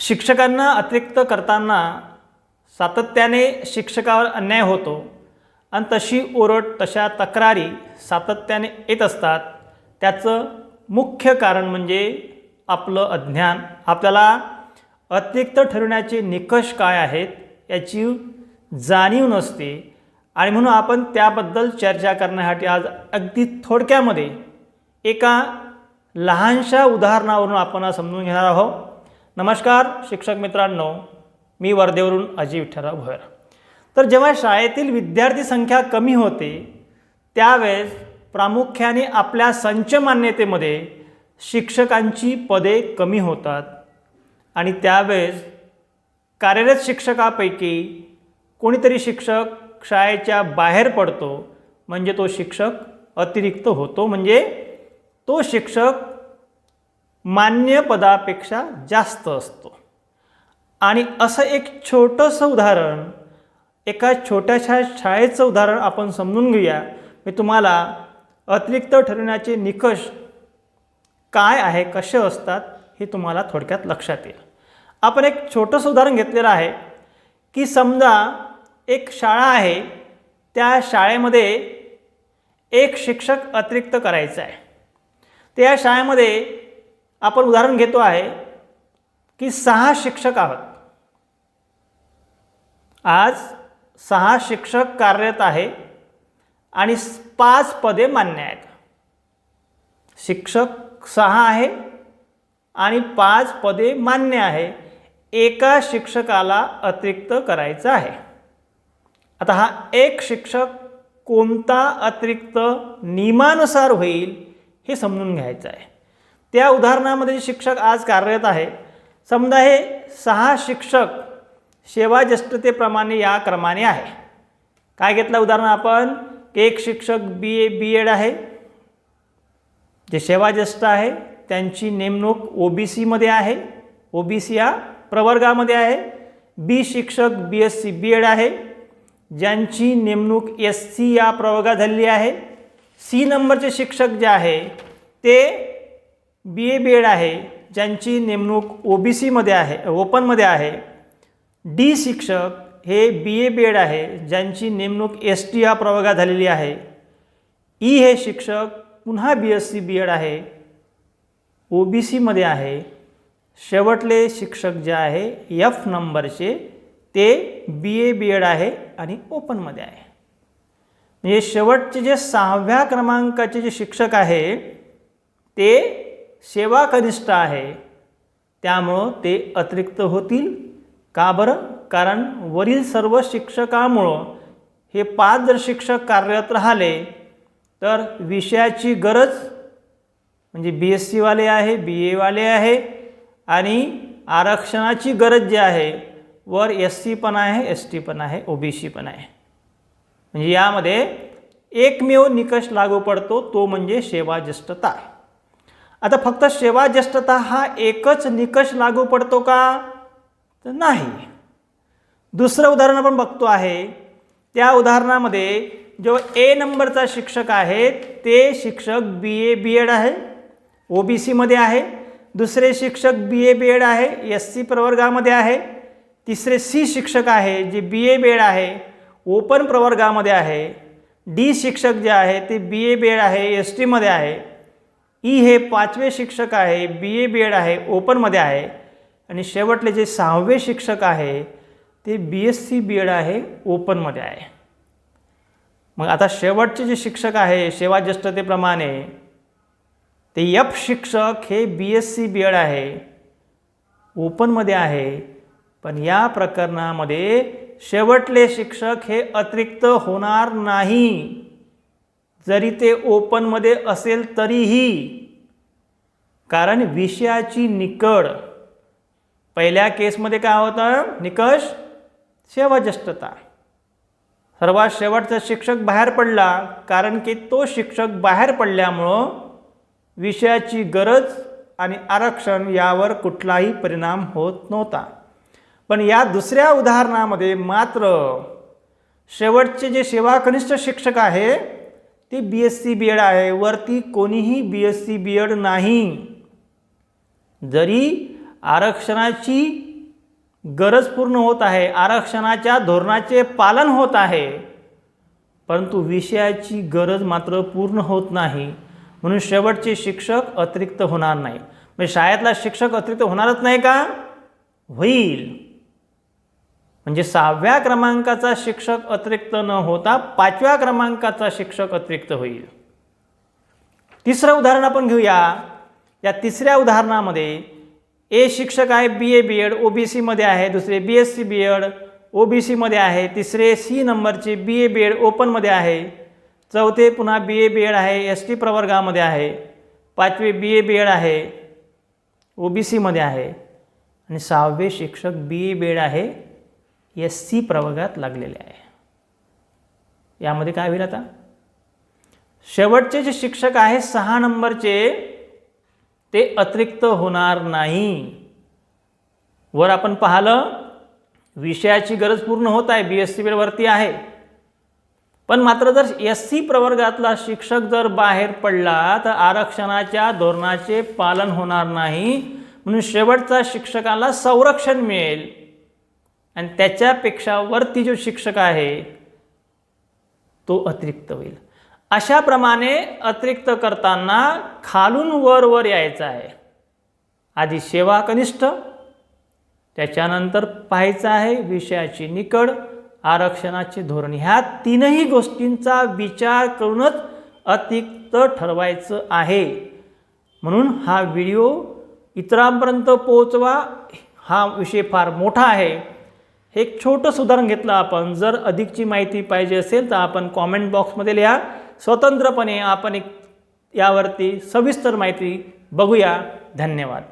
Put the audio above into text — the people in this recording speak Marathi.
शिक्षकांना अतिरिक्त करताना सातत्याने शिक्षकावर अन्याय होतो आणि तशी ओरड तशा तक्रारी सातत्याने येत असतात. त्याचं मुख्य कारण म्हणजे आपलं अज्ञान. आपल्याला अतिरिक्त ठरवण्याचे निकष काय आहेत याची जाणीव नसते. आणि म्हणून आपण त्याबद्दल चर्चा करण्यासाठी आज अगदी थोडक्यामध्ये एका लहानशा उदाहरणावरून आपण समजून घेणार आहोत. नमस्कार शिक्षक मित्रांनो. मी वर्धेवरून अजय विठ्ठलराव भोयर. तर जेव्हा शाळेतील विद्यार्थी संख्या कमी होते त्यावेळेस प्रामुख्याने आपल्या संच मान्यतेमध्ये शिक्षकांची पदे कमी होतात आणि त्यावेळेस कार्यरत शिक्षकापैकी कोणीतरी शिक्षक शाळेच्या बाहेर पडतो म्हणजे तो शिक्षक अतिरिक्त होतो. म्हणजे तो शिक्षक मान्य पदापेक्षा जास्त असतो. आणि असं एक छोटंसं उदाहरण एका छोट्याशा शाळेचं उदाहरण आपण समजून घेऊया. मी तुम्हाला अतिरिक्त ठरवण्याचे निकष काय आहे कसे असतात हे तुम्हाला थोडक्यात लक्षात येईल. आपण एक छोटंसं उदाहरण घेतलेलं आहे की समजा एक शाळा आहे त्या शाळेमध्ये एक शिक्षक अतिरिक्त करायचा आहे. त्या शाळेमध्ये आपण उदाहरण घेतो आहे की सहा शिक्षक आहोत. आज सहा शिक्षक कार्यरत आहे आणि पाच पदे मान्य आहेत. शिक्षक सहा आहे आणि पाच पदे मान्य आहे. एका शिक्षकाला अतिरिक्त करायचं आहे. आता हा एक शिक्षक कोणता अतिरिक्त नियमानुसार होईल हे समजून घ्यायचं आहे. त्या उदाहरणामध्ये शिक्षक आज कार्यरत आहे समजा हे सहा शिक्षक सेवाज्येष्ठतेप्रमाणे या क्रमाने आहे. काय घेतलं उदाहरण आपण? एक शिक्षक बी ए बी एड आहे. जे सेवाज्येष्ठ आहे त्यांची नेमणूक ओ बी सीमध्ये आहे. ओ बी सी या प्रवर्गामध्ये आहे. बी शिक्षक B S C B Ed आहे. ज्यांची नेमणूक एस सी या प्रवर्गात झालेली आहे. सी नंबरचे शिक्षक जे आहे ते बी ए बी एड आहे ज्यांची नेमणूक ओ बी सीमध्ये आहे ओपनमध्ये आहे. डी शिक्षक हे बी ए बी एड आहे ज्यांची नेमणूक एस टी या प्रवर्गात झालेली आहे. ई हे शिक्षक पुन्हा B S C B Ed आहे ओ बी सीमध्ये आहे. शेवटले शिक्षक जे आहे एफ नंबरचे ते बी ए बी एड आहे आणि ओपनमध्ये आहे. म्हणजे शेवटचे जे सहाव्या क्रमांकाचे जे शिक्षक आहे ते सेवा कनिष्ठ आहे त्यामुळं ते अतिरिक्त होतील. का बरं? कारण वरील सर्व शिक्षकामुळं हे पाच जर शिक्षक कार्यरत राहिले तर विषयाची गरज म्हणजे बी एस सीवाले आहे बी एवाले आहे आणि आरक्षणाची गरज जी आहे वर एस सी पण आहे एस टी पण आहे ओ बी सी पण आहे. म्हणजे यामध्ये एकमेव निकष लागू पडतो तो म्हणजे सेवाज्येष्ठता आता फक्त सेवा ज्येष्ठता हा एकच निकष लागू पडतो का? तर नाही. दुसरं उदाहरण आपण बघतो आहे. त्या उदाहरणामध्ये जो ए नंबरचा शिक्षक आहे ते शिक्षक बी ए बी एड आहे. ओ बी सीमध्ये आहे. दुसरे शिक्षक बी ए बी एड आहे. एस सी प्रवर्गामध्ये आहे. तिसरे सी शिक्षक आहे जे बी ए बी एड आहे. ओपन प्रवर्गामध्ये आहे. डी शिक्षक जे आहे ते बी ए बी एड आहे. एस टीमध्ये आहे. ई हे पाचवे शिक्षक आहे बी ए बी एड आहे ओपनमध्ये आहे. आणि शेवटले जे सहावे शिक्षक आहे ते B S C B Ed आहे ओपनमध्ये आहे. मग आता शेवटचे जे शिक्षक आहे सेवाज्येष्ठतेप्रमाणे ते यफ शिक्षक हे B S C B Ed आहे ओपनमध्ये आहे. पण या प्रकरणामध्ये शेवटले शिक्षक हे अतिरिक्त होणार नाही. जरी ते ओपनमध्ये असेल तरीही कारण विषयाची निकड पहिल्या केसमध्ये काय होतं? निकष सेवाज्येष्ठता सर्वात शेवटचा शिक्षक बाहेर पडला कारण की तो शिक्षक बाहेर पडल्यामुळं विषयाची गरज आणि आरक्षण यावर कुठलाही परिणाम होत नव्हता. पण या दुसऱ्या उदाहरणामध्ये मात्र शेवटचे जे सेवाकनिष्ठ शिक्षक आहे ते B S C B Ed आहे. वरती कोणीही B S C B Ed नाही. जरी आरक्षणाची गरज पूर्ण होत आहे आरक्षणाच्या धोरणाचे पालन होत आहे परंतु विषयाची गरज मात्र पूर्ण होत नाही. म्हणून शेवटचे शिक्षक अतिरिक्त होणार नाही. म्हणजे शाळेतला शिक्षक अतिरिक्त होणारच नाही का? होईल. म्हणजे सहाव्या क्रमांकाचा शिक्षक अतिरिक्त न होता पाचव्या क्रमांकाचा शिक्षक अतिरिक्त होईल. तिसरं उदाहरण आपण घेऊया. या तिसऱ्या उदाहरणामध्ये ए शिक्षक आहे बी A B Ed O B सीमध्ये आहे दुसरे B S C B Ed O B सीमध्ये आहे तिसरे सी नंबरचे बी ए बी एड ओपनमध्ये आहे चौथे पुन्हा बी ए बी एड आहे एस टी प्रवर्गामध्ये आहे पाचवे बी ए बी एड आहे ओ बी सीमध्ये आहे. आणि सहावे शिक्षक बी ए बी एड आहे एस सी प्रवर्गात लागलेले आहे. यामध्ये काय होईल आता? शेवटचे जे शिक्षक आहे सहा नंबरचे ते अतिरिक्त होणार नाही. वर आपण पाहिलं विषयाची गरज पूर्ण होत आहे बी एस सी वरती आहे. पण मात्र जर एस सी प्रवर्गातला शिक्षक जर बाहेर पडला तर आरक्षणाच्या धोरणाचे पालन होणार नाही. म्हणून शेवटचा शिक्षकाला संरक्षण मिळेल. आणि त्याच्यापेक्षा वरती जो शिक्षक आहे तो अतिरिक्त होईल. अशाप्रमाणे अतिरिक्त करताना खालून वर वर यायचं आहे. आधी सेवा कनिष्ठ त्याच्यानंतर पाहायचं आहे विषयाची निकड आरक्षणाचे धोरण. ह्या तीनही गोष्टींचा विचार करूनच अतिरिक्त ठरवायचं आहे. म्हणून हा व्हिडिओ इतरांपर्यंत पोहोचवा. हा विषय फार मोठा आहे. हे एक छोटं उदाहरण घेतलं आपण. जर अधिकची माहिती पाहिजे असेल तर आपण कॉमेंट बॉक्समध्ये लिहा. स्वतंत्रपणे आपण एक यावरती सविस्तर माहिती बघूया. धन्यवाद.